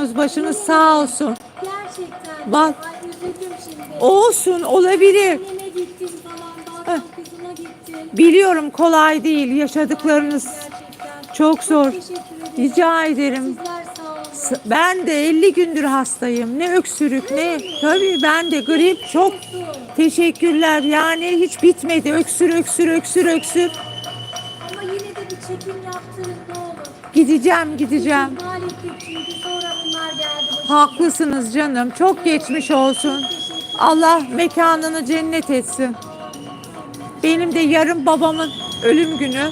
olsunuz. Başınız sağ olsun. Gerçekten. Bak. Ay üzüldüm şimdi. Olsun olabilir. Annene gittin falan. Bazen kızına gittin. Biliyorum kolay değil yaşadıklarınız. Gerçekten. Çok zor. Teşekkür ederim. Rica ederim. Sizler sağ olun. Ben de 50 gündür hastayım. Ne öksürük ne. Tabii ben de grip çok. Teşekkürler. Yani hiç bitmedi. Öksür öksür öksür öksür. Ama yine de bir çekim yaptırın ne olur. Gideceğim gideceğim. İhmal ettik çünkü sonra bunlar geldi. başımıza. Haklısınız canım. Çok geçmiş olsun. Allah mekanını cennet etsin. Benim de yarın babamın ölüm günü.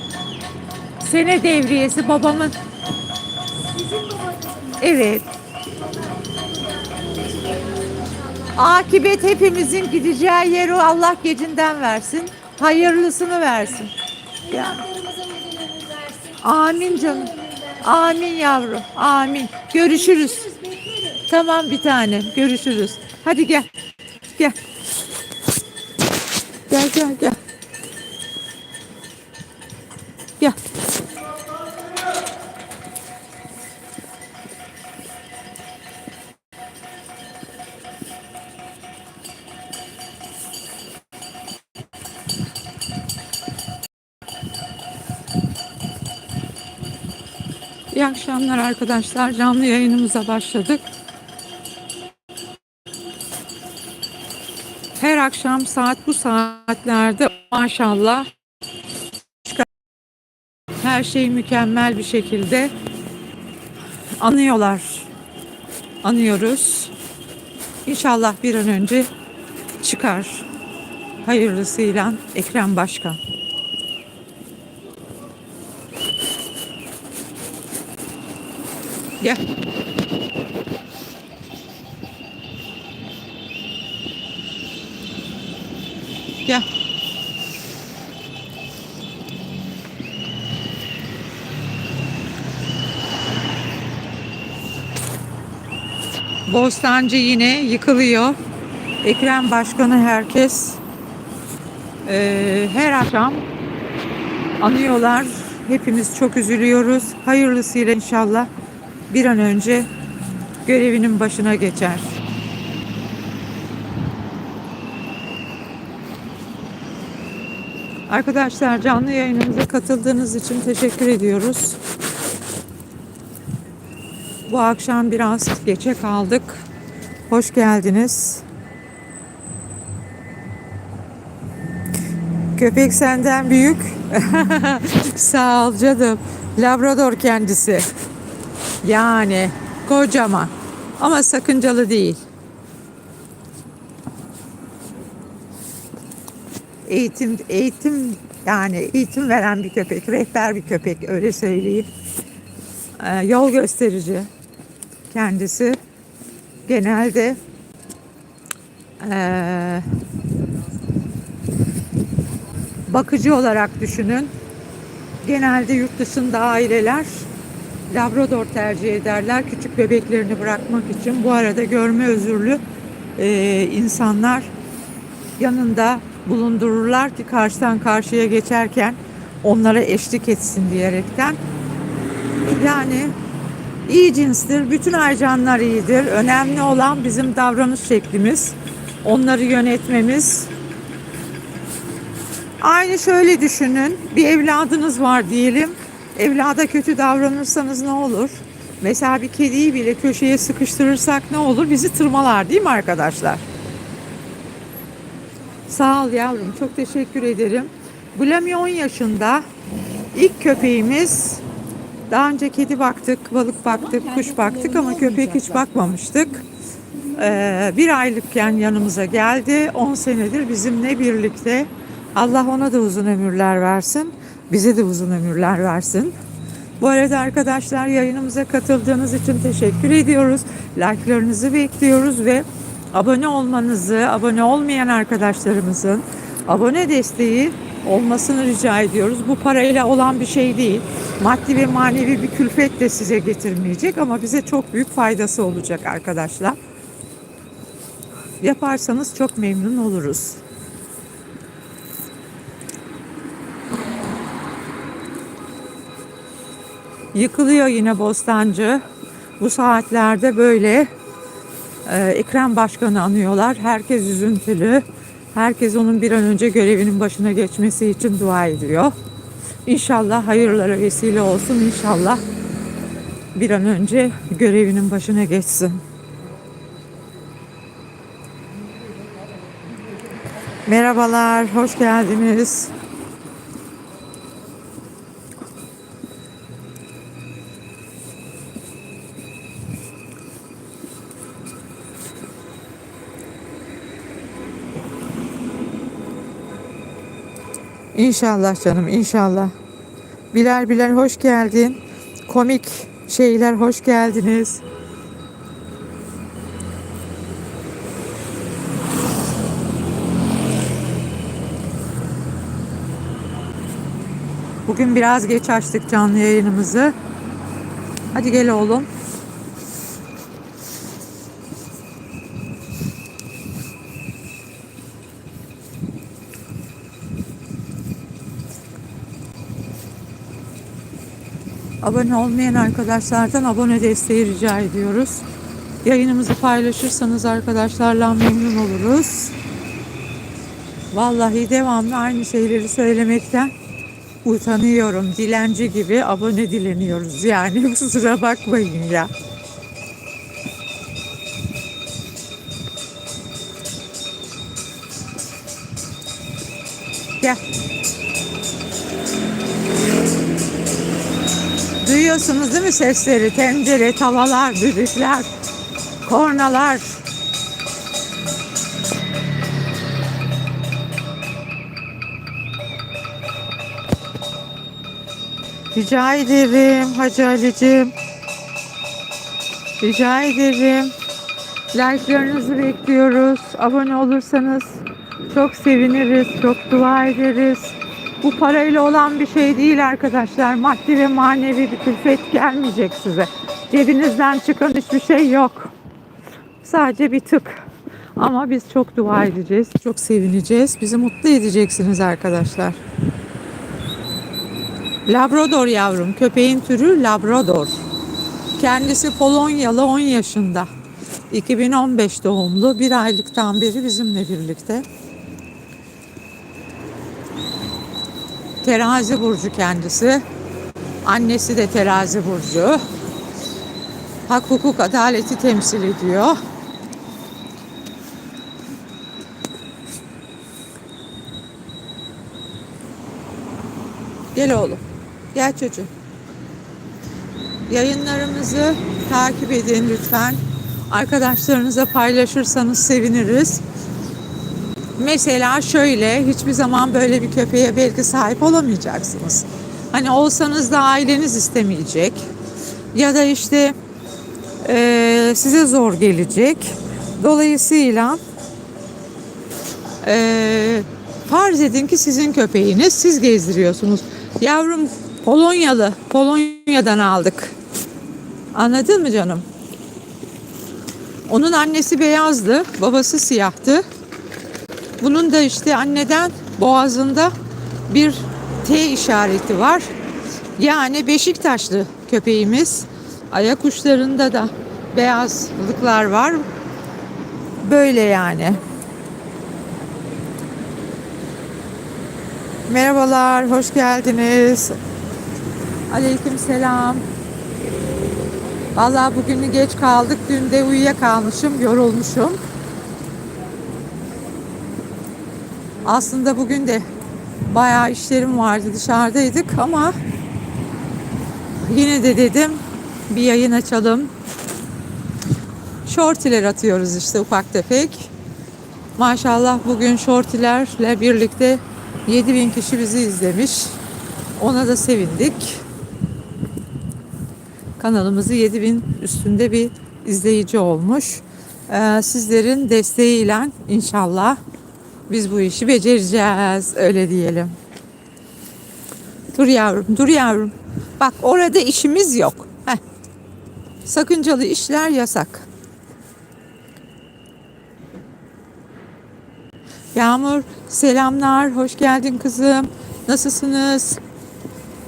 Sene devriyesi babamın. Evet. Akibet hepimizin gideceği yeri Allah gecinden versin. Hayırlısını versin. Ya. Amin canım. Amin yavrum. Amin. Görüşürüz. Tamam bir tane. Görüşürüz. Hadi gel. Gel. Gel gel gel. Gel. İyi akşamlar arkadaşlar. Canlı yayınımıza başladık. Her akşam saat bu saatlerde maşallah her şey mükemmel bir şekilde anıyorlar. Anıyoruz. İnşallah bir an önce çıkar. Hayırlısıyla Ekrem Başkan. Gel. Bostancı yine yıkılıyor. Ekrem Başkanı herkes eee, her akşam anıyorlar. Hepimiz çok üzülüyoruz. Hayırlısıyla inşallah bir an önce görevinin başına geçer. Arkadaşlar canlı yayınımıza katıldığınız için teşekkür ediyoruz. Bu akşam biraz geçe kaldık. Hoş geldiniz. Köpek senden büyük. Sağ ol canım. Labrador kendisi. Yani kocaman. Ama sakıncalı değil. Eğitim eğitim yani eğitim veren bir köpek, rehber bir köpek öyle söyleyeyim. Ee, yol gösterici kendisi. Genelde ee, bakıcı olarak düşünün. Genelde yurt dışında aileler Labrador tercih ederler küçük bebeklerini bırakmak için. Bu arada görme özürlü e, insanlar yanında bulundururlar ki karşıdan karşıya geçerken onlara eşlik etsin diyerekten. Yani iyi cinstir. Bütün aycanlar iyidir. Önemli olan bizim davranış şeklimiz. Onları yönetmemiz. Aynı şöyle düşünün. Bir evladınız var diyelim. Evlada kötü davranırsanız ne olur? Mesela bir kediyi bile köşeye sıkıştırırsak ne olur? Bizi tırmalar değil mi arkadaşlar? Sağ ol yavrum. Çok teşekkür ederim. Gulami 10 yaşında. İlk köpeğimiz. Daha önce kedi baktık, balık baktık, kuş baktık ama köpek hiç bakmamıştık. Ee, bir aylıkken yanımıza geldi. 10 senedir bizimle birlikte. Allah ona da uzun ömürler versin. Bize de uzun ömürler versin. Bu arada arkadaşlar yayınımıza katıldığınız için teşekkür ediyoruz. Like'larınızı bekliyoruz ve abone olmanızı, abone olmayan arkadaşlarımızın abone desteği olmasını rica ediyoruz. Bu parayla olan bir şey değil. Maddi ve manevi bir külfet de size getirmeyecek ama bize çok büyük faydası olacak arkadaşlar. Yaparsanız çok memnun oluruz. Yıkılıyor yine Bostancı. Bu saatlerde böyle e, Ekrem Başkan'ı anıyorlar. Herkes üzüntülü. Herkes onun bir an önce görevinin başına geçmesi için dua ediyor. İnşallah hayırlara vesile olsun. İnşallah bir an önce görevinin başına geçsin. Merhabalar, hoş geldiniz. İnşallah canım, inşallah. Bilal Bilal hoş geldin. Komik şeyler hoş geldiniz. Bugün biraz geç açtık canlı yayınımızı. Hadi gel oğlum. Abone olmayan arkadaşlardan abone desteği rica ediyoruz. Yayınımızı paylaşırsanız arkadaşlarla memnun oluruz. Vallahi devamlı aynı şeyleri söylemekten utanıyorum. Dilenci gibi abone dileniyoruz yani kusura bakmayın ya. Gel. Duyuyorsunuz değil mi sesleri? Tencere, tavalar, düdükler, kornalar. Rica ederim Hacı Ali'cim. Rica ederim. Like'larınızı bekliyoruz. Abone olursanız çok seviniriz, çok dua ederiz. Bu parayla olan bir şey değil arkadaşlar. Maddi ve manevi bir külfet gelmeyecek size. Cebinizden çıkan hiçbir şey yok. Sadece bir tık. Ama biz çok dua edeceğiz, çok sevineceğiz. Bizi mutlu edeceksiniz arkadaşlar. Labrador yavrum. Köpeğin türü Labrador. Kendisi Polonyalı 10 yaşında. 2015 doğumlu. Bir aylıktan beri bizimle birlikte. Terazi burcu kendisi. Annesi de terazi burcu. Hak, hukuk, adaleti temsil ediyor. Gel oğlum. Gel çocuğum. Yayınlarımızı takip edin lütfen. Arkadaşlarınıza paylaşırsanız seviniriz. Mesela şöyle hiçbir zaman böyle bir köpeğe belki sahip olamayacaksınız. Hani olsanız da aileniz istemeyecek. Ya da işte eee, size zor gelecek. Dolayısıyla eee, farz edin ki sizin köpeğiniz siz gezdiriyorsunuz. Yavrum Polonyalı. Polonya'dan aldık. Anladın mı canım? Onun annesi beyazdı, babası siyahtı. Bunun da işte anneden boğazında bir T işareti var. Yani Beşiktaşlı köpeğimiz. Ayak uçlarında da beyazlıklar var. Böyle yani. Merhabalar, hoş geldiniz. Aleyküm selam. Vallahi bugünü geç kaldık. Dün de uyuyakalmışım, yorulmuşum. Aslında bugün de bayağı işlerim vardı dışarıdaydık ama yine de dedim bir yayın açalım. Shortiler atıyoruz işte ufak tefek. Maşallah bugün shortilerle birlikte 7000 kişi bizi izlemiş. Ona da sevindik. Kanalımızı 7000 üstünde bir izleyici olmuş. Ee, sizlerin desteğiyle inşallah biz bu işi becereceğiz. Öyle diyelim. Dur yavrum, dur yavrum. Bak orada işimiz yok. Heh. Sakıncalı işler yasak. Yağmur selamlar, hoş geldin kızım. Nasılsınız?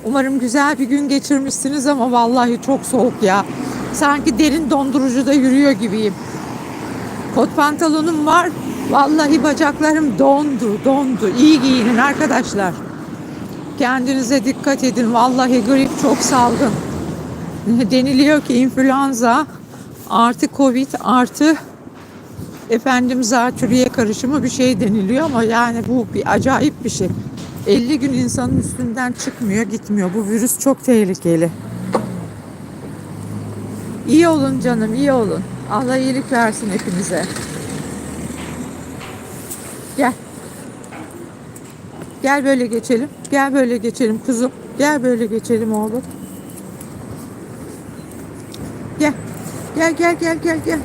Umarım güzel bir gün geçirmişsiniz ama vallahi çok soğuk ya. Sanki derin dondurucuda yürüyor gibiyim. Kot pantolonum var. Vallahi bacaklarım dondu, dondu. İyi giyinin arkadaşlar. Kendinize dikkat edin. Vallahi grip çok salgın. Deniliyor ki influenza artı covid artı efendim zatürriye karışımı bir şey deniliyor ama yani bu bir acayip bir şey. 50 gün insanın üstünden çıkmıyor, gitmiyor. Bu virüs çok tehlikeli. İyi olun canım, iyi olun. Allah iyilik versin hepinize. Gel. Gel böyle geçelim. Gel böyle geçelim kuzum. Gel böyle geçelim oğlum. Gel. Gel gel gel gel gel.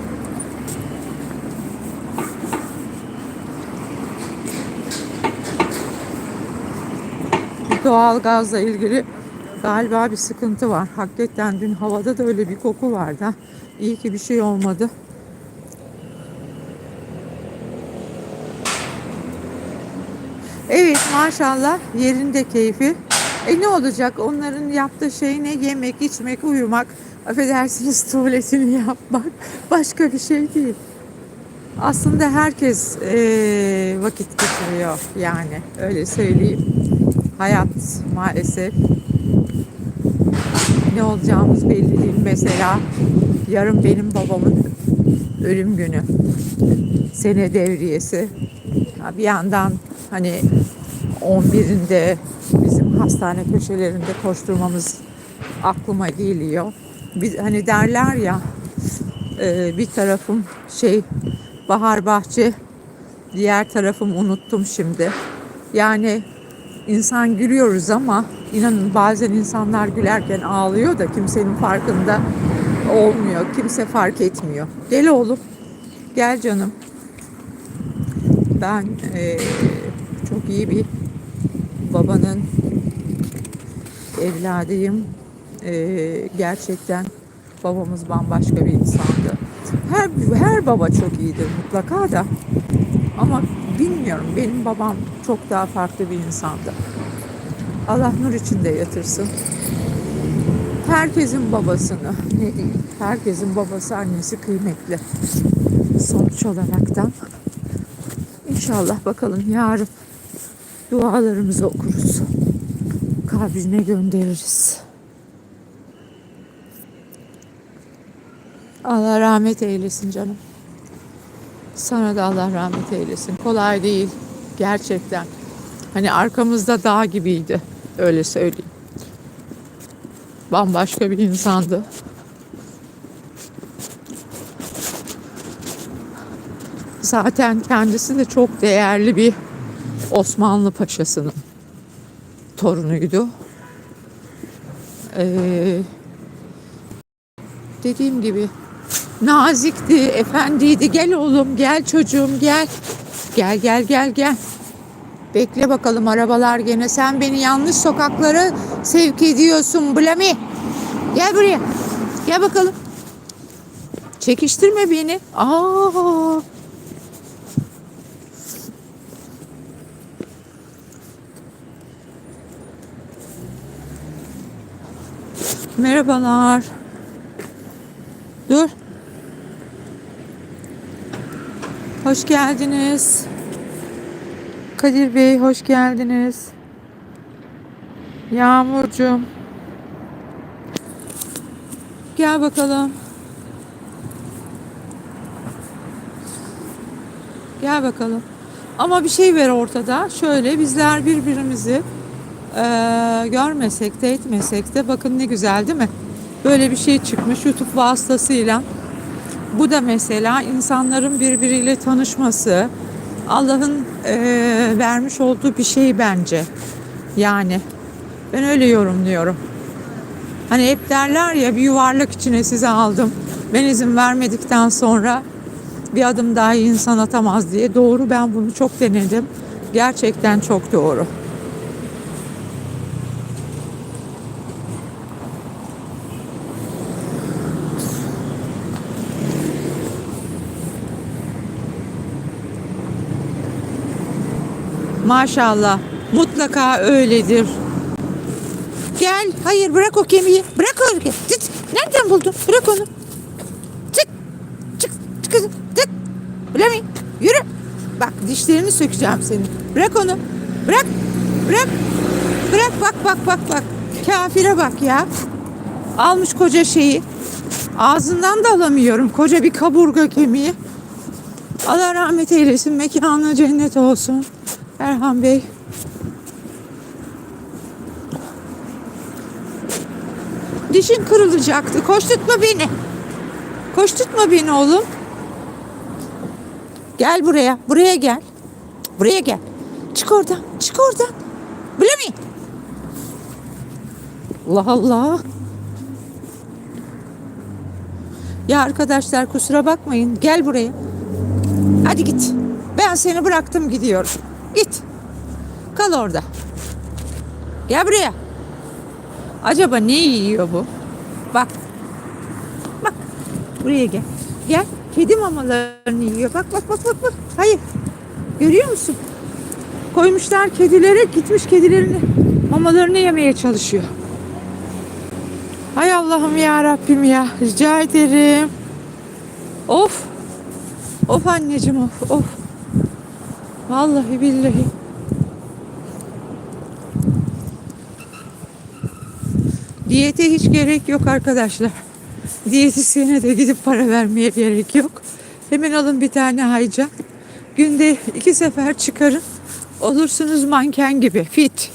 Doğal gazla ilgili galiba bir sıkıntı var. Hakikaten dün havada da öyle bir koku vardı. İyi ki bir şey olmadı. Evet maşallah yerinde keyfi. E ne olacak onların yaptığı şey ne yemek, içmek, uyumak, affedersiniz tuvaletini yapmak başka bir şey değil. Aslında herkes eee, vakit geçiriyor yani öyle söyleyeyim. Hayat maalesef ne olacağımız belli değil. Mesela yarın benim babamın ölüm günü. Sene devriyesi. Bir yandan hani 11'inde bizim hastane köşelerinde koşturmamız aklıma geliyor. Biz, hani derler ya e, bir tarafım şey bahar bahçe diğer tarafım unuttum şimdi. Yani insan gülüyoruz ama inanın bazen insanlar gülerken ağlıyor da kimsenin farkında olmuyor. Kimse fark etmiyor. Gel oğlum. Gel canım. Ben eee, çok iyi bir babanın evladıyım. Eee, gerçekten babamız bambaşka bir insandı. Her her baba çok iyidir mutlaka da. Ama bilmiyorum benim babam çok daha farklı bir insandı. Allah nur içinde yatırsın. Herkesin babasını ne diyeyim, herkesin babası annesi kıymetli. Sonuç olaraktan İnşallah bakalım yarın dualarımızı okuruz. Kabrine göndeririz. Allah rahmet eylesin canım. Sana da Allah rahmet eylesin. Kolay değil gerçekten. Hani arkamızda dağ gibiydi. Öyle söyleyeyim. Bambaşka bir insandı. Zaten kendisi de çok değerli bir Osmanlı paşasının torunuydu. Ee, dediğim gibi nazikti, efendiydi. Gel oğlum, gel çocuğum, gel. Gel, gel, gel, gel. Bekle bakalım arabalar gene. Sen beni yanlış sokaklara sevk ediyorsun Blami. Gel buraya. Gel bakalım. Çekiştirme beni. Aa. Merhabalar. Dur. Hoş geldiniz. Kadir Bey hoş geldiniz. Yağmurcuğum. Gel bakalım. Gel bakalım. Ama bir şey ver ortada. Şöyle bizler birbirimizi eee, görmesek de etmesek de bakın ne güzel değil mi? Böyle bir şey çıkmış YouTube vasıtasıyla. Bu da mesela insanların birbiriyle tanışması, Allah'ın eee, vermiş olduğu bir şey bence. Yani ben öyle yorumluyorum. Hani hep derler ya bir yuvarlak içine sizi aldım. Ben izin vermedikten sonra bir adım daha insan atamaz diye. Doğru ben bunu çok denedim. Gerçekten çok doğru. Maşallah. Mutlaka öyledir. Gel. Hayır bırak o kemiği. Bırak o kemiği. Nereden buldun? Bırak onu. kızım. Tık. Bülemi yürü. Bak dişlerini sökeceğim senin. Bırak onu. Bırak. Bırak. Bırak bak bak bak bak. Kafire bak ya. Almış koca şeyi. Ağzından da alamıyorum. Koca bir kaburga kemiği. Allah rahmet eylesin. Mekanı cennet olsun. Erhan Bey. Dişin kırılacaktı. Koşturtma beni. Koşturtma beni oğlum. Gel buraya. Buraya gel. Buraya gel. Çık oradan. Çık oradan. Bülemi. Allah Allah. Ya arkadaşlar kusura bakmayın. Gel buraya. Hadi git. Ben seni bıraktım gidiyorum. Git. Kal orada. Gel buraya. Acaba ne yiyor bu? Bak. Bak. Buraya gel. Gel. Kedi mamalarını yiyor. Bak bak bak bak bak. Hayır. Görüyor musun? Koymuşlar kedilere gitmiş kedilerini mamalarını yemeye çalışıyor. Hay Allah'ım ya Rabbim ya. Rica ederim. Of. Of anneciğim of of. Vallahi billahi. Diyete hiç gerek yok arkadaşlar. Diyetisyene de gidip para vermeye gerek yok. Hemen alın bir tane haycan. Günde iki sefer çıkarın. Olursunuz manken gibi fit.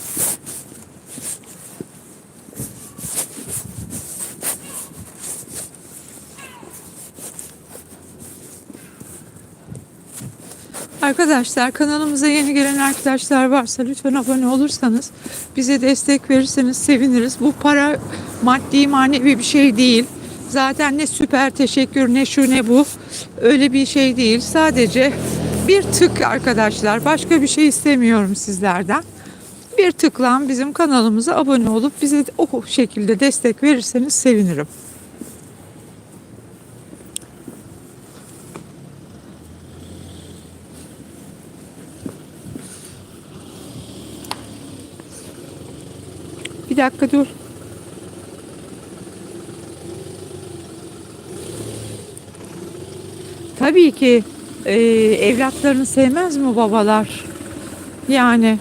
Arkadaşlar kanalımıza yeni gelen arkadaşlar varsa lütfen abone olursanız bize destek verirseniz seviniriz. Bu para maddi manevi bir şey değil. Zaten ne süper teşekkür ne şu ne bu öyle bir şey değil. Sadece bir tık arkadaşlar başka bir şey istemiyorum sizlerden. Bir tıkla bizim kanalımıza abone olup bize o şekilde destek verirseniz sevinirim. Dakika dur. Tabii ki e, evlatlarını sevmez mi babalar? Yani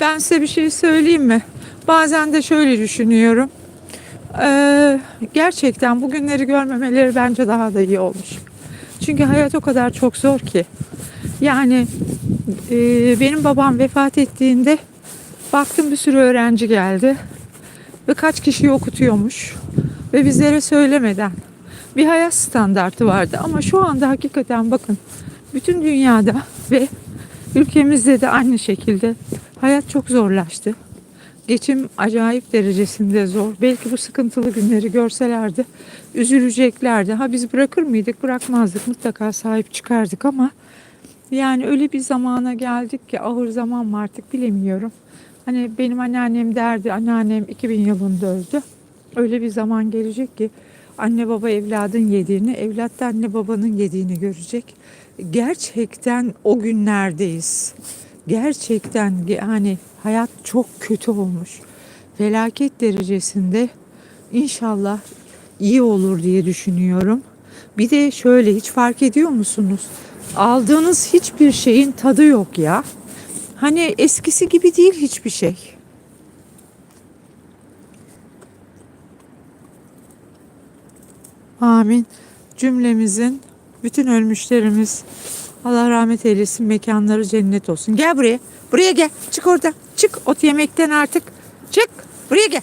ben size bir şey söyleyeyim mi? Bazen de şöyle düşünüyorum. Ee, gerçekten bugünleri görmemeleri bence daha da iyi olmuş. Çünkü hayat o kadar çok zor ki. Yani e, benim babam vefat ettiğinde baktım bir sürü öğrenci geldi ve kaç kişiyi okutuyormuş ve bizlere söylemeden bir hayat standartı vardı ama şu anda hakikaten bakın bütün dünyada ve ülkemizde de aynı şekilde hayat çok zorlaştı. Geçim acayip derecesinde zor. Belki bu sıkıntılı günleri görselerdi üzüleceklerdi. Ha biz bırakır mıydık? Bırakmazdık. Mutlaka sahip çıkardık ama yani öyle bir zamana geldik ki ahır zaman mı artık bilemiyorum. Hani benim anneannem derdi, anneannem 2000 yılında öldü. Öyle bir zaman gelecek ki anne baba evladın yediğini, evlat da anne babanın yediğini görecek. Gerçekten o günlerdeyiz. Gerçekten yani hayat çok kötü olmuş. Felaket derecesinde inşallah iyi olur diye düşünüyorum. Bir de şöyle hiç fark ediyor musunuz? Aldığınız hiçbir şeyin tadı yok ya. Hani eskisi gibi değil hiçbir şey. Amin. Cümlemizin bütün ölmüşlerimiz Allah rahmet eylesin mekanları cennet olsun. Gel buraya. Buraya gel. Çık oradan. Çık ot yemekten artık. Çık. Buraya gel.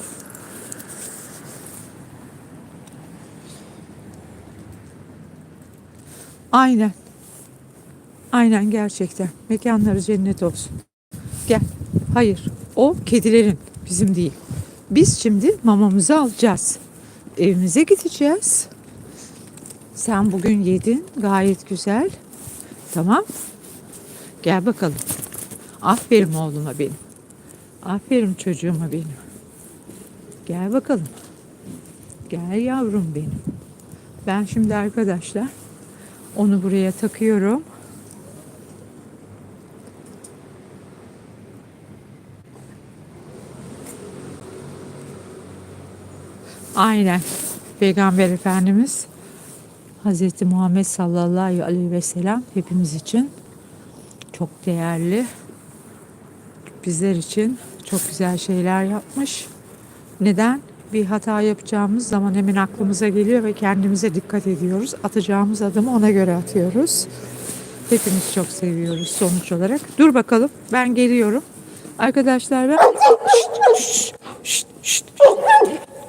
Aynen. Aynen gerçekten. Mekanları cennet olsun. Gel. Hayır. O kedilerin. Bizim değil. Biz şimdi mamamızı alacağız. Evimize gideceğiz. Sen bugün yedin. Gayet güzel. Tamam. Gel bakalım. Aferin oğluma benim. Aferin çocuğuma benim. Gel bakalım. Gel yavrum benim. Ben şimdi arkadaşlar onu buraya takıyorum. Aynen. Peygamber Efendimiz Hz. Muhammed sallallahu aleyhi ve sellem hepimiz için çok değerli. Bizler için çok güzel şeyler yapmış. Neden? Bir hata yapacağımız zaman hemen aklımıza geliyor ve kendimize dikkat ediyoruz. Atacağımız adımı ona göre atıyoruz. Hepimiz çok seviyoruz sonuç olarak. Dur bakalım ben geliyorum. Arkadaşlar ben...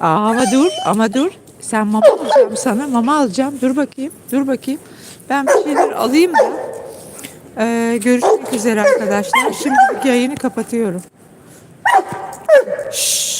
Aa, ama dur ama dur. Sen mama alacağım sana mama alacağım. Dur bakayım dur bakayım. Ben bir şeyler alayım da. Ee, görüşmek üzere arkadaşlar. Şimdi yayını kapatıyorum. Şşt.